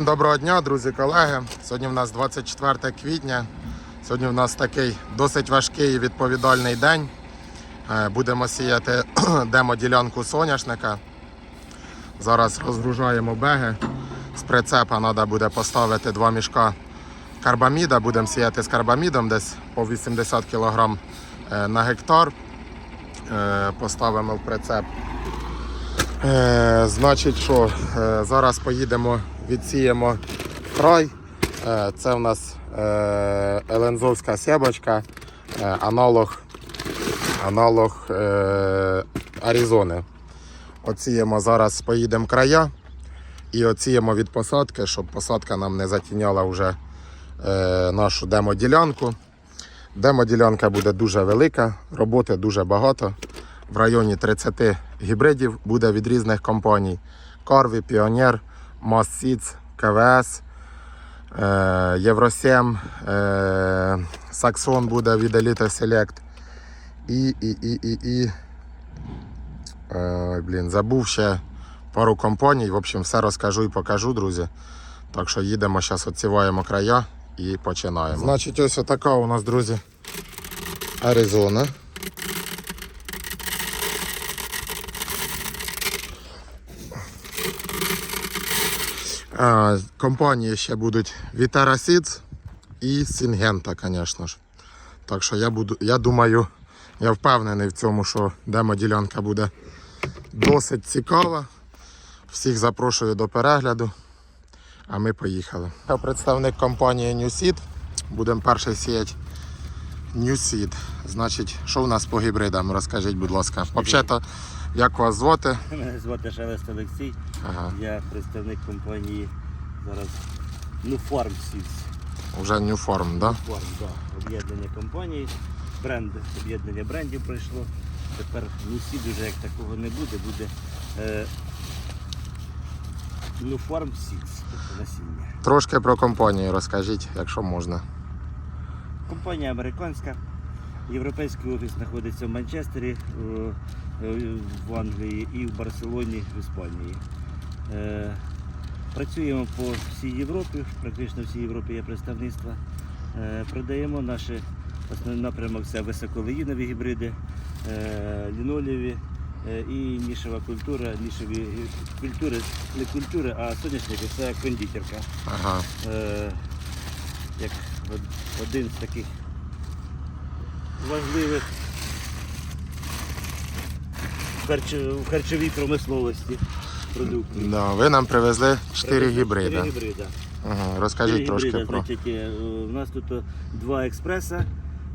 Доброго дня, друзі, колеги. Сьогодні в нас 24 квітня. Сьогодні в нас такий досить важкий і відповідальний день. Е, Будемо сіяти демо-ділянку соняшника. Зараз розгружаємо беги. З прицепа треба буде поставити два мішка карбаміда. Будемо сіяти з карбамідом десь по 80 кг на гектар. Е, Поставимо в прицеп Е, значить, що е, зараз поїдемо, відсіємо край. Е, це в нас е, Елензовська сєбочка, е, аналог, аналог Аризони. Оціємо зараз, поїдемо края і оціємо від посадки, щоб посадка нам не затіняла вже нашу демоділянку. Демоділянка буде дуже велика, роботи дуже багато. В районі 30 гібридів буде від різних компаній: Corvi, Pioneer, Seeds, КВС, е, Євросім, е, буде від Elite Select. І, і, і, і, і е, блін, забув ще пару компаній. В общем, все розкажу і покажу, друзі. Так що їдемо, зараз відсіваємо края і починаємо. Значить, ось така у нас, друзі, Аризона. Компанії ще будуть Vitara Seeds і Syngenta, звісно ж. Так що я буду, я думаю, я впевнений в цьому, що демоділянка буде досить цікава. Всіх запрошую до перегляду. А ми поїхали. Я представник компанії New Seed. Будемо перший сіяти New Seed. Значить, що в нас по гібридам? Розкажіть, будь ласка. Взагалі, як вас звати? Мене звати Шелест Олексій. Ага. Я представник компанії зараз ну, Farm Seeds. Вже New Form, да? Farm, да. Об'єднання компаній. Бренд, об'єднання брендів пройшло. Тепер Нусід вже як такого не буде, буде е, ну, Farm Seeds, тобто насіння. Трошки про компанію розкажіть, якщо можна. Компанія американська. Європейський офіс знаходиться в Манчестері, е, в Англії і в Барселоні в Іспанії. Е, Працюємо по всій Європі, практично всій Європі є представництво. Е, Продаємо наші основний напрямок це високолеїнові гібриди, е, ліноліві е, і нішева культура, нішеві культури, не культури, а соняшники це кондитерка. Ага. Е, як один з таких важливих харч- в харчовій промисловості продуктів. Да, ви нам привезли 4 Чотири гібриди. гібрида. Ага, розкажіть Чотири трошки гібрида, про. Значить, е, у нас тут е, два експреса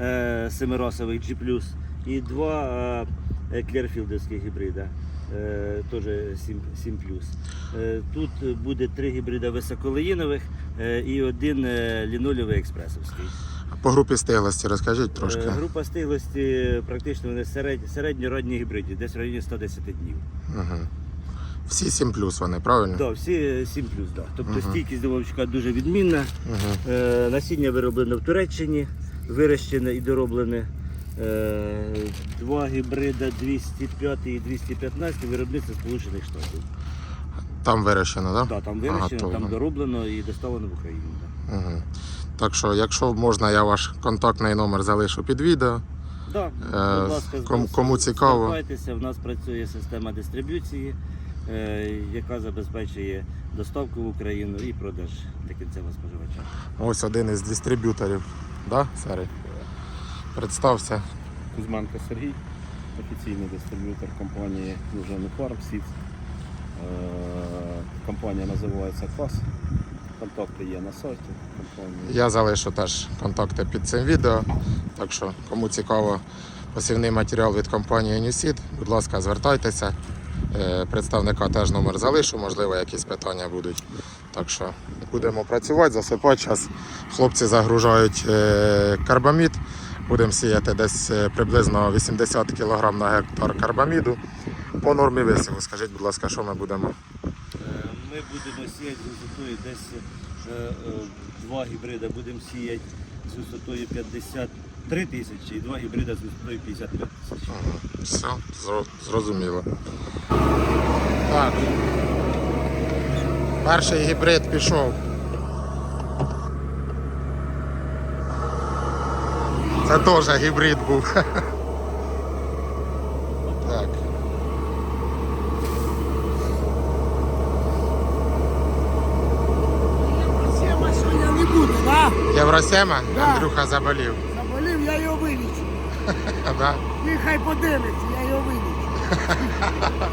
е, семирасових G+, і два е, клерфілдовських гібрида. е, Теж 7, 7 Е, Тут буде три гібрида високолеїнових е, і один е, лінолевий експресовський. По групі стиглості розкажіть трошки. Е, Група стиглості практично вони середні, середньорадні гібриді, десь в районі 110 днів. Угу. Всі 7 плюс вони, правильно? Да, всі 7 да. Тобто Мгм. стійкість домовчика дуже відмінна. Угу. Е, насіння вироблено в Туреччині, вирощене і дороблене. Е, два гібрида 205 і 215 виробництво Сполучених Штатів. Там вирощено, так? Да, там вирощено, Ага, там дороблено і доставлено в Україну. Да. Угу. Так що, якщо можна, я ваш контактний номер залишу під відео. Да, Е, будь ласка, кому- кому цікаво. звертайтеся. В нас працює система дистриб'юції, е, яка забезпечує доставку в Україну і продаж для кінцевого споживача. Ось один із дистриб'юторів. Да, Сергій? Представся. Кузьменко Сергій, офіційний дистриб'ютор компанії Farm Seeds. Е, Компанія називається КАС. Контакти є на сайті компанії. Я залишу теж контакти під цим відео. Так що, кому цікаво посівний матеріал від компанії Newseed, будь ласка, звертайтеся. Е, Представника теж номер залишу, можливо, якісь питання будуть. Так що будемо працювати, засипати. Зараз хлопці загружають е, карбамід. Будемо сіяти десь е, приблизно 80 кг на гектар карбаміду. По нормі висіву, скажіть, будь ласка, що ми будемо? Ми будемо сіяти з висотою десь е, е, два гібрида будемо сіяти з висотою 53 тисячі і два гібрида з висотою 55 тисяч. Все, зро- зрозуміло. Так. Перший гібрид пішов. Це теж гібрид був. Так. Сема сьогодні не буде, да? Євросема? Да. Андрюха заболів. Заболів, я його вилічу. Да? Він хай подивиться, я його вилічу.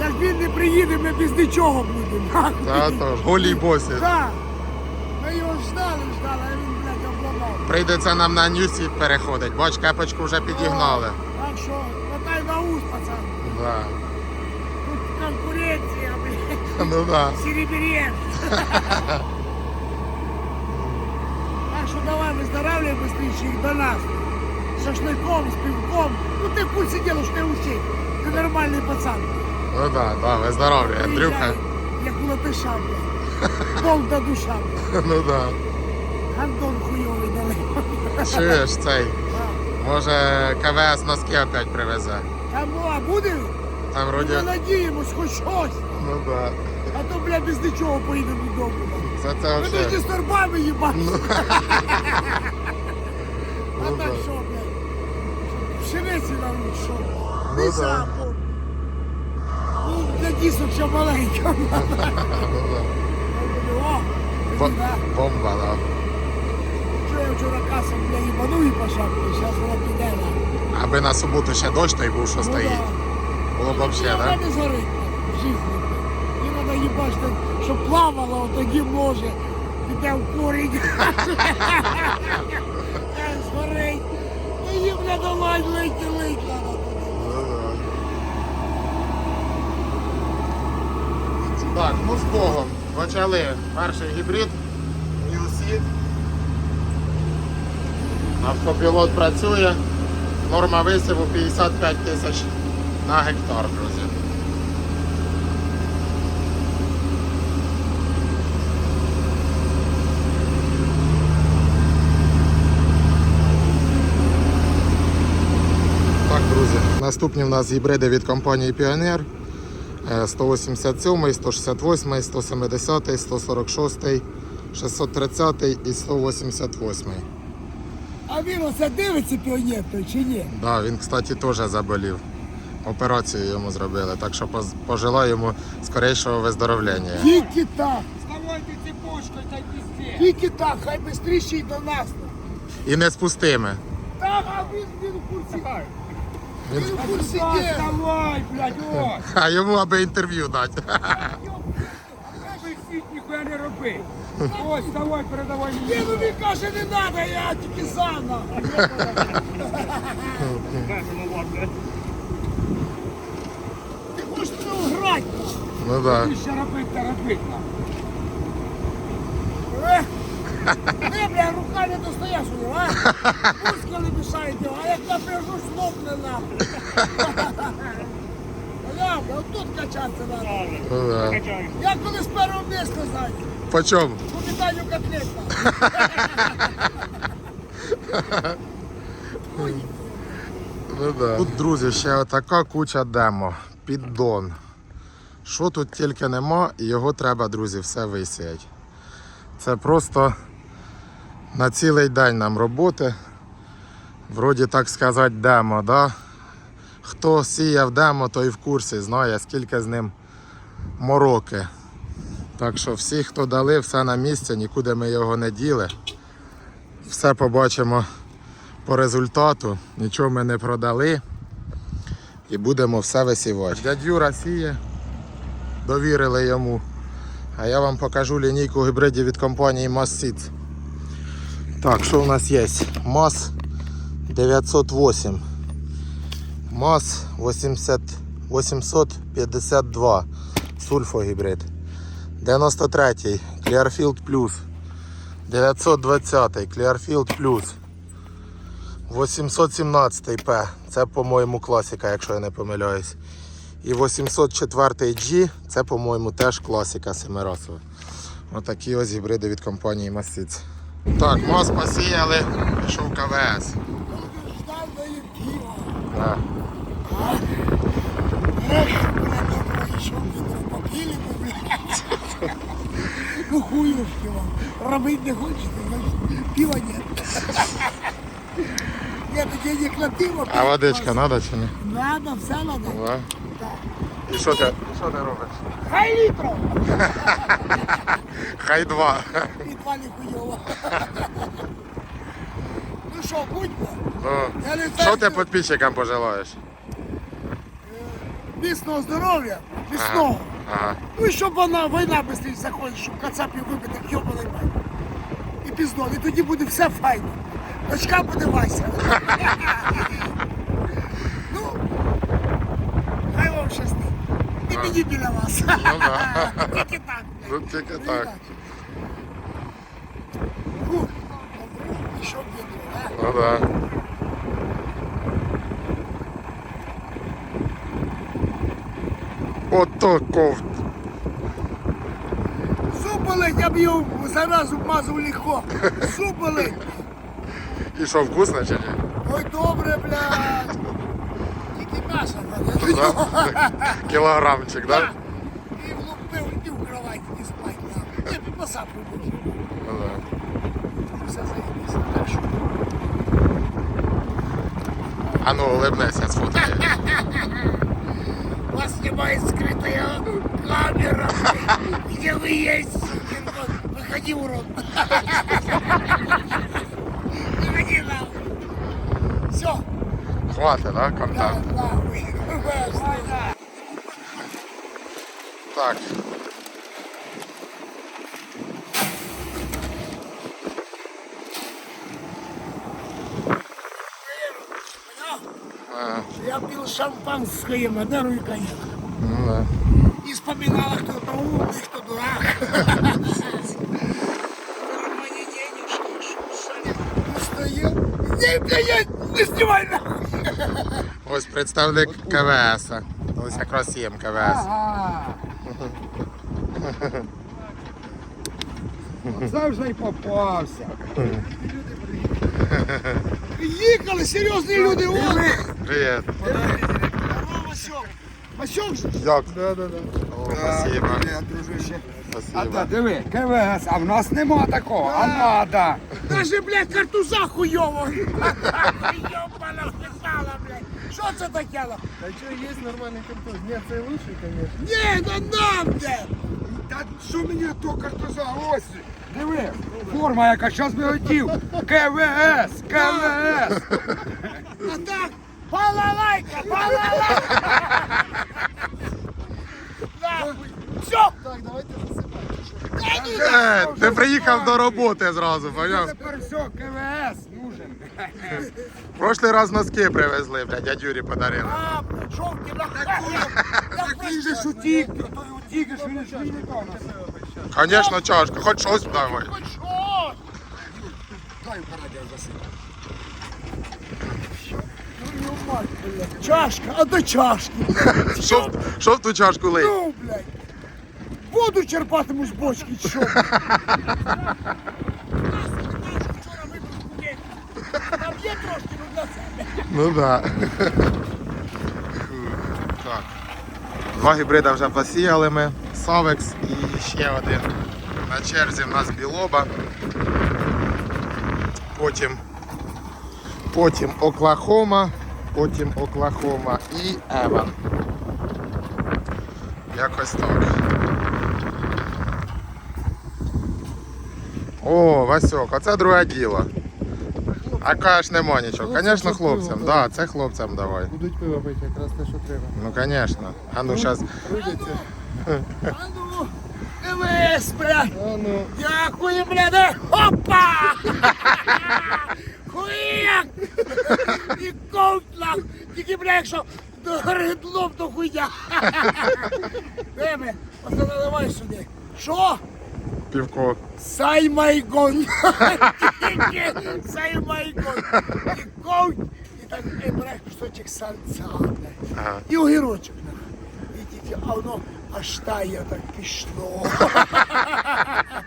Як він не приїде, ми без нічого будемо. Та то ж, голі босі. Да. Ми його ждали, ждали, а він, блядь, обламав. Прийдеться нам на ньюсі переходить. Бач, кепочку вже підігнали. Так що, хватай на ус, пацан. Да. Тут конкуренція, блядь. Ну да. Серебрєн. Так що давай виздоравлюй быстрее їх до нас. З шашликом, з пивком. Ну ти в курсі діла, що ти усі. Ти нормальний пацан. Ну да, да, ви здорові, Андрюха. Приїжджай, Як у латиша, блядь. Бог та душа, блядь. Ну да. Гандон хуйовий дали. Чуєш цей? А. Може КВС носки опять привезе. Там ну, а буде? Там вроді. Ми надіємось, хоч щось. Ну да. А то, блядь, без нічого поїдемо додому. блядь. Це це Ми ж вообще. з торбами їбати. А Ну так що, блядь? Пшениці нам що? Ну да. запор. Ну, для дісок ще маленька. Ну. О, Бо- да. Бомба, да. Що я вчора касом, бля, їбанув і по шапку, зараз вона піде на. Аби на суботу ще дощ той був, що Ну, стоїть. да. Було б Вона да? не згорить в житті. І треба їбачити, щоб плавала, от тоді може. Піде в корінь. Долай, лить лить. Так, ну з Богом. Почали перший гібрид. Ньюсід. Автопілот працює. Норма висіву 55 тисяч на гектар, друзі. Так, друзі, наступні в нас гібриди від компанії Pioneer. Е, 187, 168, 170, 146, 630 і 188. А він оце дивиться піонер той чи ні? Да, він, кстати, теж заболів. Операцію йому зробили, так що пожелаю йому скорейшого виздоровлення. Тільки так, Вставайте цепочкой, так везде. тільки так, хай швидше й до нас. І не спустиме. Так, а він, він курсі. Він у курсі Да, де. Вставай, блядь, о! А йому аби інтерв'ю дати. Висіть, ніхуя не роби. Ось, вставай, передавай Ні, мені. ну він каже, не треба, я тільки сам. на. Ти хочеш мене грати? Ну так. Ти ще робить та робить Е? Бля, рука не достає сюди, а? Пуська не мішає його, а як напряжу, слопне нахуй. Бля, бля, отут качатися треба. Ну, да. Я коли з першого місця знаю, По чому? по питанню котлета. Ну, да. Тут, друзі, ще така куча демо. Піддон. Що тут тільки нема, і його треба, друзі, все висіяти. Це просто на цілий день нам роботи. Вроді так сказати, демо, да? Хто сіяв демо, той в курсі, знає, скільки з ним мороки. Так що всі, хто дали, все на місці, нікуди ми його не діли. Все побачимо по результату. Нічого ми не продали. І будемо все висівати. Дядь Юра сіє, довірили йому. А я вам покажу лінійку гібридів від компанії Mass Seeds. Так, що у нас є? МАЗ 908. МАЗ 80, 852. Сульфогібрид. 93-й Clearfield Plus. 920-й Clearfield Plus. 817 П. Це, по-моєму, класика, якщо я не помиляюсь. І 804 G, це, по-моєму, теж класика семирасова. Отакі ось гібриди від компанії Масиц. Так, мост посіяли, пішов КВС. Блядь. Ну хуюшки вам. Робити не хочете, значить пива нет. Нет денег на пиво. А водичка треба чи ні? Надо, все надо. Да. І що ти, що ти робиш? Хай літров. Хай два. І два хуйово. Ну що, будьмо. Ну, що ти підписчикам пожелаєш? Міцного здоров'я, міцного. Ага. Ну і щоб вона війна швидше заходить, щоб кацапів вибити, йобаний мать. І піздон, і тоді буде все файно. Дочка буде Вася. ну, хай вам щастить. І мені біля вас. да. Тільки так. Ну, тільки Не так. Фу, добре? Ну да. Ото ковт. Зуб болить, я б його заразу мазав легко. Зуб болить. І що, вкусно чи ні? Ой, добре, блядь Тільки м'ясо надо. Да? Кілограмчик, да? І влупив, і в кровать, і спать. да. Я під посадку буду. Ну, да. Все заїбіся. Так що, А ну, улыбнися, сфоткай. Вас снимает скрытая камера. Где вы есть, сукин кот? Выходи, урод. Хватить, да, контакт? Нахуй. Так. А, Я пил шампанское, Мадеру и коньяк. ну да. И вспоминала, кто то умный, кто дурак. Кармане денежки, шушали. Устаю. Не, бля, я не снимай нахуй. Ось представник КВС. Ось якраз їм КВС. Оце вже й попався. Їхали, серйозні люди, о! Привіт. Васьок. Васьок же? Як? Да, да, да. О, спасибо. дружище. А Спасибо. та диви, КВС, а в нас нема такого, а надо. Даже, блядь, картуза хуйово. Ёбана писала, блядь. Що це таке? ну? А что, есть нормальный картофель? Нет, це лучший, конечно. Ні, ну нам де. Та що мені то картоза? Ось, диви, форма яка, щас би хотів. КВС, КВС. А так, балалайка, балалайка. Нахуй. Все. Так, давайте засыпать. Та ну Е, ти приїхав до роботи зразу, поняв? Тепер все, КВС нужен. Прошлий раз носки привезли, блядь, дядь Юрі подарили. А, блядь, жовті нахуй. Так же ж утік, той утік, що він ж не. Звісно, чашка, хоч щось давай. Хоч щось. Дай засипати. Блядь. Чашка, а до чашки. Що, в- ту чашку лить? Ну, блядь. Воду черпатиму з бочки, що? Там є трошки, ну себе. Ну да. Так. Два гібрида вже посіяли ми. Савекс і ще один. На черзі в нас білоба. Потім, потім Оклахома, потім Оклахома і Еван. Якось так. О, Васьок, оце друге діло. А кажеш, нема нічого. Звісно, хлопцям. Да, це хлопцям давай. Будуть пиво пити, якраз те, що треба. Ну, звісно. А ну зараз. Прийдеться. А ну, дивись, блядь. А ну, Дякую, блядь. Опа! Хуяк! І ковтла. Тільки, блядь, якщо гридлом, то хуйня. Деме, оце наливай сюди. Що? Півко. Саймайгон. Саймайгон. І ковть, і так і береш кусочок сальця. Ага. І огірочок. І тільки, а воно аж тає так пішло.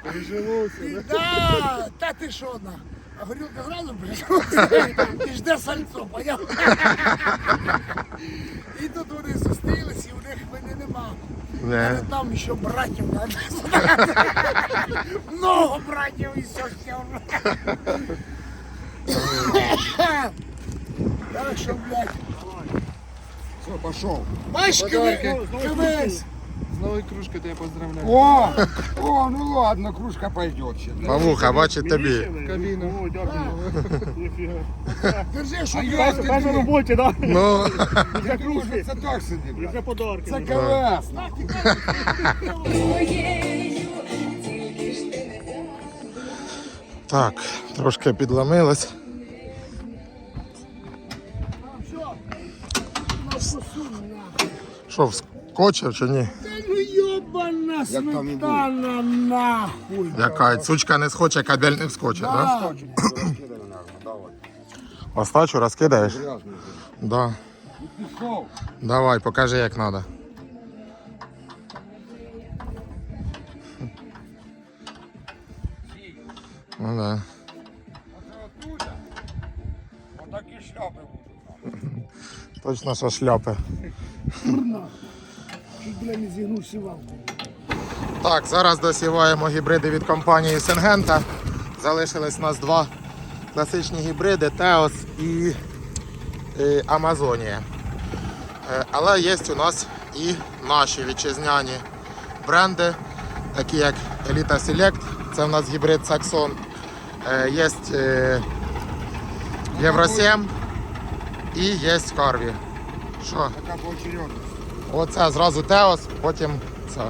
прижилося. Да, та ти що на? А горілка зразу прийшла і жде сальцо, поняв? І тут вони зустрілись, і у них мене нема. Не. Там еще братьев надо. Много братьев и сестер. Так что, блядь, Все, пошел. Бачка, Подарки. КВС. Новою кружкою тебе поздравляю. О, о, ну ладно, кружка пойдет. ще. Павуха, бачить тобі. Кабіну. Держи, що я я Та на роботі, так? Ну, Це кружка, це так блядь. Вже подарки. Це КВС. так, трошки підломилось. Що, вскочив чи ні? Ну Як там і сметана нахуй. Яка сучка не схоче, кабель не вскочить, так? Да? Давай. Остачу розкидаєш? Грязний. Да. Пішов. Давай, покажи як треба. Ну да. Отакі шляпи будуть. Точно, що шляпи. Чуть, бля, не зігнувся вам. Так, зараз досіваємо гібриди від компанії Сенгента. Залишились у нас два класичні гібриди Теос і е, Амазонія. Е, Але є у нас і наші вітчизняні бренди, такі як Elita Select, це у нас гібрид Saxon. Е, Є Євро 7 і є Carvi. Що? Така поочередність. Оце зразу Теос, потім це.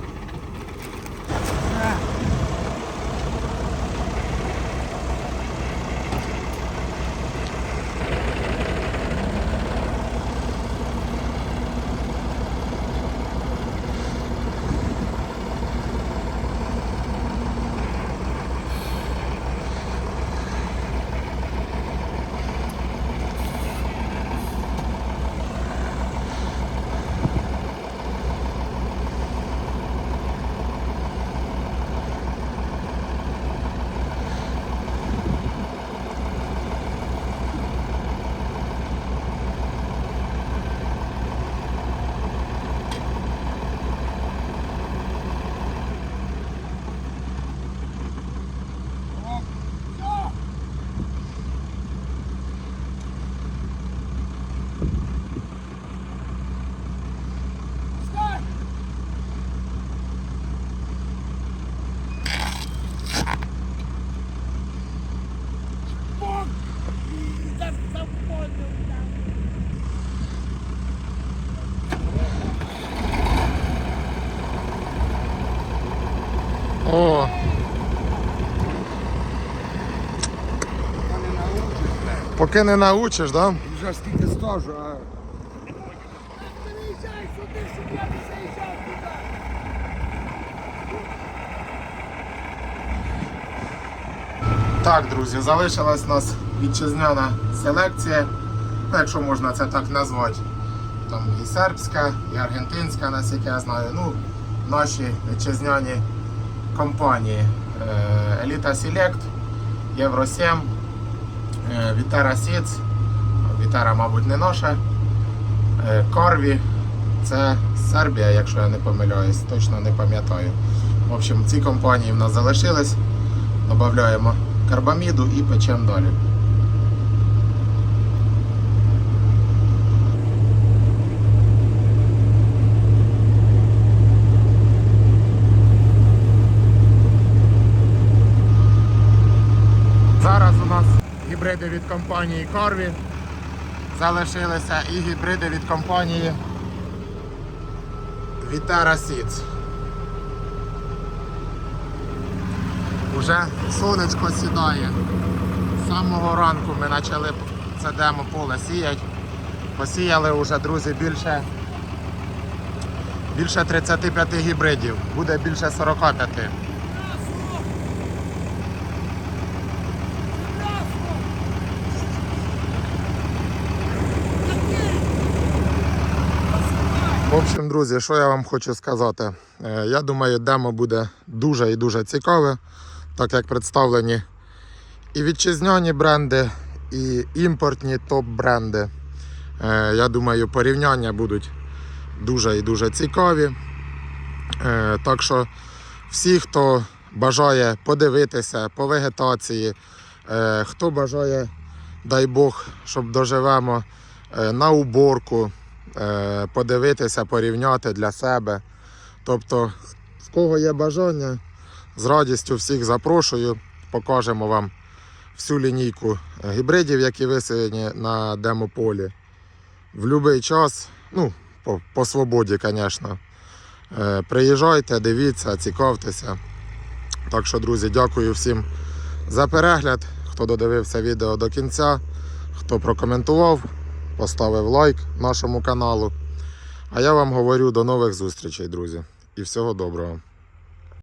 О, Та не научиш, блядь. Поки не научиш, да? Вже скільки стажу, а. Так, друзі, залишилась у нас вітчизняна селекція, ну, якщо можна це так назвати. Там і сербська, і аргентинська, наскільки я знаю. Ну, наші вітчизняні компанії. Е, Elita Select, Євро 7, е, Viterra Вітара, мабуть, не ноша. Корві. Це Сербія, якщо я не помиляюсь, точно не пам'ятаю. В общем, ці компанії в нас залишились. Додаємо карбаміду і печемо далі. Зараз у нас гібриди від компанії Corvi. Залишилися і гібриди від компанії Viterra Seeds. Уже сонечко сідає. З самого ранку ми почали це демо поле сіяти. Посіяли вже, друзі, більше, більше 35 гібридів. Буде більше 45. В общем, друзі, що я вам хочу сказати. Е, Я думаю, демо буде дуже і дуже цікаве, так як представлені і вітчизняні бренди, і імпортні топ-бренди. Е, Я думаю, порівняння будуть дуже і дуже цікаві. Е, Так що всі, хто бажає подивитися по вегетації, хто бажає, дай Бог, щоб доживемо на уборку, подивитися, порівняти для себе. Тобто, в кого є бажання, з радістю всіх запрошую, покажемо вам всю лінійку гібридів, які висаджені на демополі. В будь-який час, ну, по, по свободі, звісно. Е, Приїжджайте, дивіться, цікавтеся. Так що, друзі, дякую всім за перегляд. Хто додивився відео до кінця, хто прокоментував, поставив лайк нашому каналу. А я вам говорю до нових зустрічей, друзі. І всього доброго.